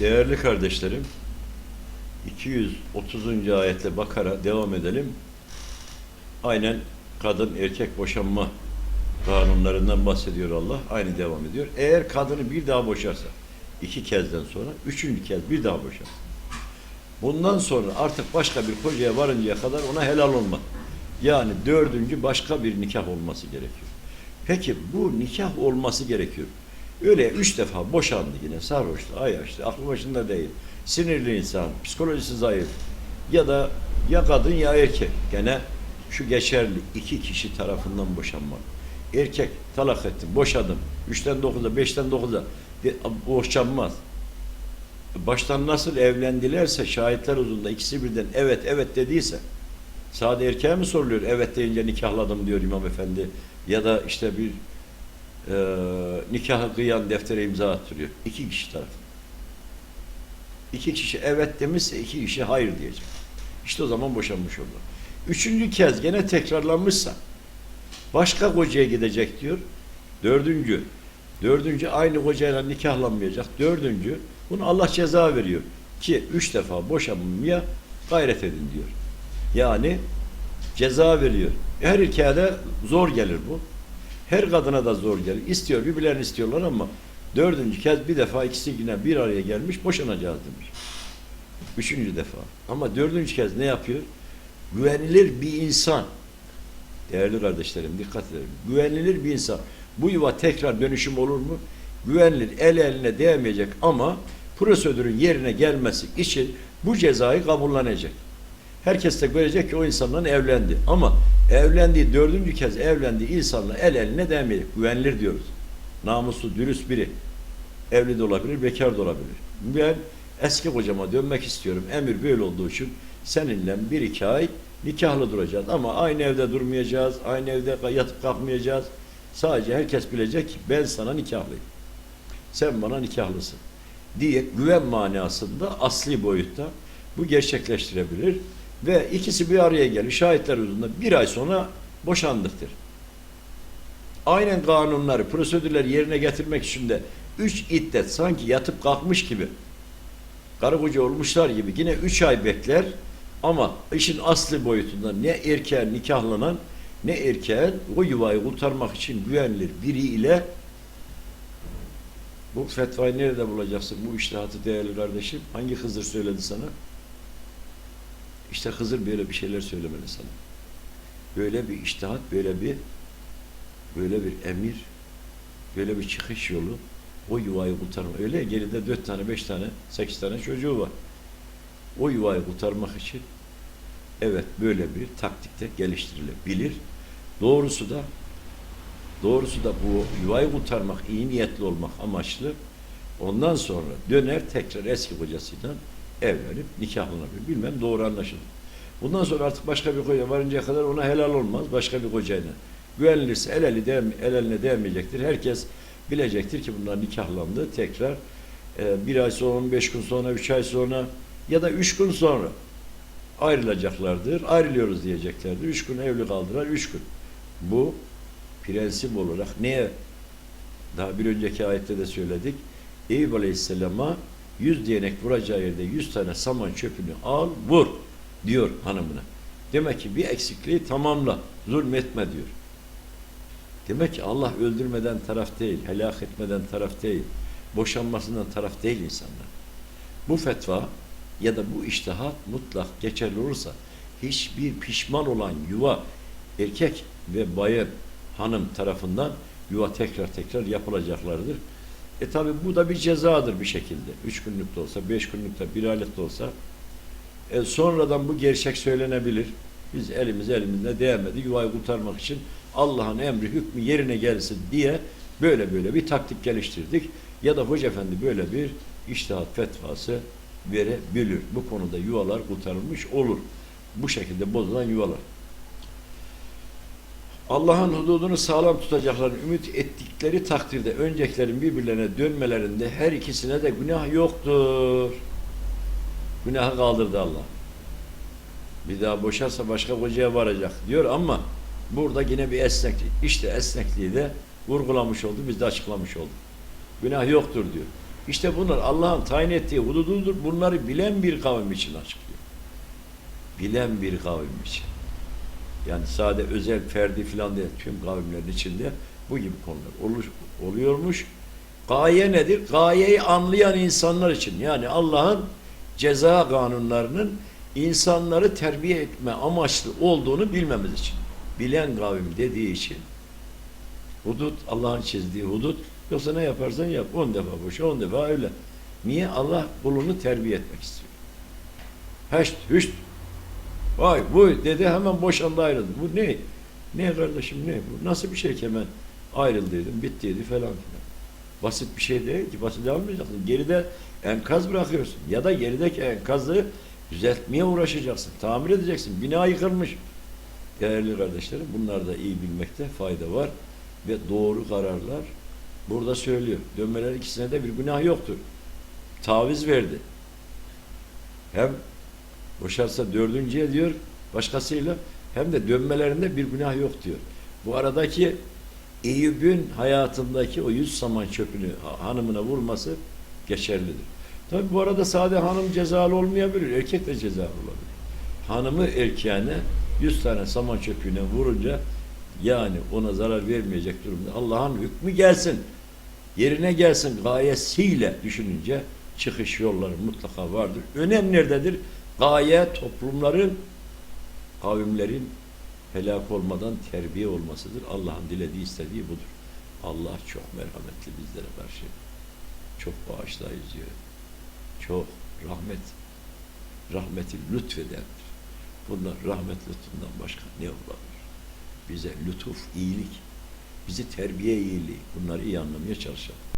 Değerli kardeşlerim, 230. ayetle Bakara devam edelim. Aynen kadın erkek boşanma kanunlarından bahsediyor Allah. Aynı devam ediyor. Eğer kadını bir daha boşarsa, iki kezden sonra, üçüncü kez bir daha boşar. Bundan sonra artık başka bir kocaya varıncaya kadar ona helal olmaz. Yani dördüncü başka bir nikah olması gerekiyor. Peki bu nikah olması gerekiyor. Öyle üç defa boşandı yine sarhoştu, ayaştı, aklı başında değil. Sinirli insan, psikolojisi zayıf. Ya da ya kadın ya erkek. Gene şu geçerli iki kişi tarafından boşanmak. Erkek talak ettim, boşadım. Üçten dokuza, beşten dokuza boşanmaz. Baştan nasıl evlendilerse şahitler huzurunda ikisi birden evet evet dediyse sade erkeğe mi soruluyor? Evet deyince nikahladım diyor İmam Efendi. Ya da işte bir e, nikahı kıyan deftere imza attırıyor. İki kişi tarafı. İki kişi evet demişse iki kişi hayır diyecek. İşte o zaman boşanmış olur. Üçüncü kez gene tekrarlanmışsa başka kocaya gidecek diyor. Dördüncü. Dördüncü aynı kocayla nikahlanmayacak. Dördüncü bunu Allah ceza veriyor. Ki üç defa boşanmaya gayret edin diyor. Yani ceza veriyor. Her erkeğe de zor gelir bu. Her kadına da zor gelir. İstiyor, birbirlerini istiyorlar ama dördüncü kez bir defa ikisi yine bir araya gelmiş, boşanacağız demiş. Üçüncü defa. Ama dördüncü kez ne yapıyor? Güvenilir bir insan. Değerli kardeşlerim dikkat edin. Güvenilir bir insan. Bu yuva tekrar dönüşüm olur mu? Güvenilir, el eline değmeyecek ama prosedürün yerine gelmesi için bu cezayı kabullenecek. Herkes de görecek ki o insanla evlendi. Ama evlendiği dördüncü kez evlendiği insanla el eline değmeyecek. Güvenilir diyoruz. Namuslu, dürüst biri. Evli de olabilir, bekar da olabilir. Ben eski kocama dönmek istiyorum. Emir böyle olduğu için seninle bir iki ay nikahlı duracağız. Ama aynı evde durmayacağız. Aynı evde yatıp kalkmayacağız. Sadece herkes bilecek ki ben sana nikahlıyım. Sen bana nikahlısın. diye güven manasında asli boyutta bu gerçekleştirebilir ve ikisi bir araya gelir şahitler huzurunda bir ay sonra boşandıktır. Aynen kanunları, prosedürleri yerine getirmek için de üç iddet sanki yatıp kalkmış gibi karı koca olmuşlar gibi yine üç ay bekler ama işin asli boyutunda ne erkeğin nikahlanan ne erkeğin o yuvayı kurtarmak için güvenilir biri ile bu fetvayı nerede bulacaksın? Bu iştihatı değerli kardeşim. Hangi Hızır söyledi sana? İşte Hızır böyle bir şeyler söylemeli sana. Böyle bir iştihat, böyle bir böyle bir emir, böyle bir çıkış yolu o yuvayı kurtarma. Öyle geride dört tane, beş tane, sekiz tane çocuğu var. O yuvayı kurtarmak için evet böyle bir taktikte geliştirilebilir. Doğrusu da Doğrusu da bu yuvayı kurtarmak, iyi niyetli olmak amaçlı. Ondan sonra döner tekrar eski kocasıyla evlenip nikahlanabilir. Bilmem doğru anlaşıldı. Bundan sonra artık başka bir koca varıncaya kadar ona helal olmaz. Başka bir kocayla. Güvenilirse el, eli değme, el eline değmeyecektir. Herkes bilecektir ki bunlar nikahlandı. Tekrar e, bir ay sonra, 15 gün sonra, üç ay sonra ya da üç gün sonra ayrılacaklardır. Ayrılıyoruz diyeceklerdir. Üç gün evli kaldılar. Üç gün. Bu prensip olarak neye daha bir önceki ayette de söyledik. Eyüp Aleyhisselam'a yüz değnek vuracağı yerde yüz tane saman çöpünü al vur diyor hanımına. Demek ki bir eksikliği tamamla, zulmetme diyor. Demek ki Allah öldürmeden taraf değil, helak etmeden taraf değil, boşanmasından taraf değil insanlar. Bu fetva ya da bu iştihat mutlak geçerli olursa hiçbir pişman olan yuva erkek ve bayan hanım tarafından yuva tekrar tekrar yapılacaklardır. E tabi bu da bir cezadır bir şekilde. Üç günlük de olsa, beş günlük de, bir aylık da olsa. E sonradan bu gerçek söylenebilir. Biz elimiz elimizde değmedi. Yuvayı kurtarmak için Allah'ın emri, hükmü yerine gelsin diye böyle böyle bir taktik geliştirdik. Ya da Hoca Efendi böyle bir iştihat fetvası verebilir. Bu konuda yuvalar kurtarılmış olur. Bu şekilde bozulan yuvalar. Allah'ın hududunu sağlam tutacaklarını ümit ettikleri takdirde öncekilerin birbirlerine dönmelerinde her ikisine de günah yoktur. Günahı kaldırdı Allah. Bir daha boşarsa başka kocaya varacak diyor ama burada yine bir esneklik. İşte esnekliği de vurgulamış oldu, biz de açıklamış olduk. Günah yoktur diyor. İşte bunlar Allah'ın tayin ettiği hudududur. Bunları bilen bir kavim için açıklıyor. Bilen bir kavim için. Yani sade özel ferdi filan değil. Tüm kavimlerin içinde bu gibi konular oluş, oluyormuş. Gaye nedir? Gayeyi anlayan insanlar için. Yani Allah'ın ceza kanunlarının insanları terbiye etme amaçlı olduğunu bilmemiz için. Bilen kavim dediği için hudut, Allah'ın çizdiği hudut yoksa ne yaparsan yap. On defa boşa, on defa öyle. Niye? Allah kulunu terbiye etmek istiyor. Heşt, hüşt. Vay bu dedi hemen boşandı ayrıldı. Bu ne? Ne kardeşim ne bu? Nasıl bir şey ki hemen ayrıldıydım, bittiydi falan filan. Basit bir şey değil ki. Basit almayacaksın. Geride enkaz bırakıyorsun. Ya da gerideki enkazı düzeltmeye uğraşacaksın. Tamir edeceksin. Bina yıkılmış. Değerli kardeşlerim bunlar da iyi bilmekte fayda var. Ve doğru kararlar burada söylüyor. Dönmeler ikisine de bir günah yoktur. Taviz verdi. Hem boşarsa dördüncüye diyor başkasıyla hem de dönmelerinde bir günah yok diyor. Bu aradaki Eyüp'ün hayatındaki o yüz saman çöpünü ha- hanımına vurması geçerlidir. Tabi bu arada sade hanım cezalı olmayabilir, erkek de cezalı olabilir. Hanımı erkeğine yüz tane saman çöpüne vurunca yani ona zarar vermeyecek durumda Allah'ın hükmü gelsin, yerine gelsin gayesiyle düşününce çıkış yolları mutlaka vardır. Önem nerededir? Gaye toplumların, kavimlerin helak olmadan terbiye olmasıdır. Allah'ın dilediği, istediği budur. Allah çok merhametli bizlere karşı. Çok bağışlayıcı. Çok rahmet, rahmeti lütfedendir. Bunlar rahmet lütfundan başka ne olabilir? Bize lütuf, iyilik, bizi terbiye iyiliği. Bunları iyi anlamaya çalışalım.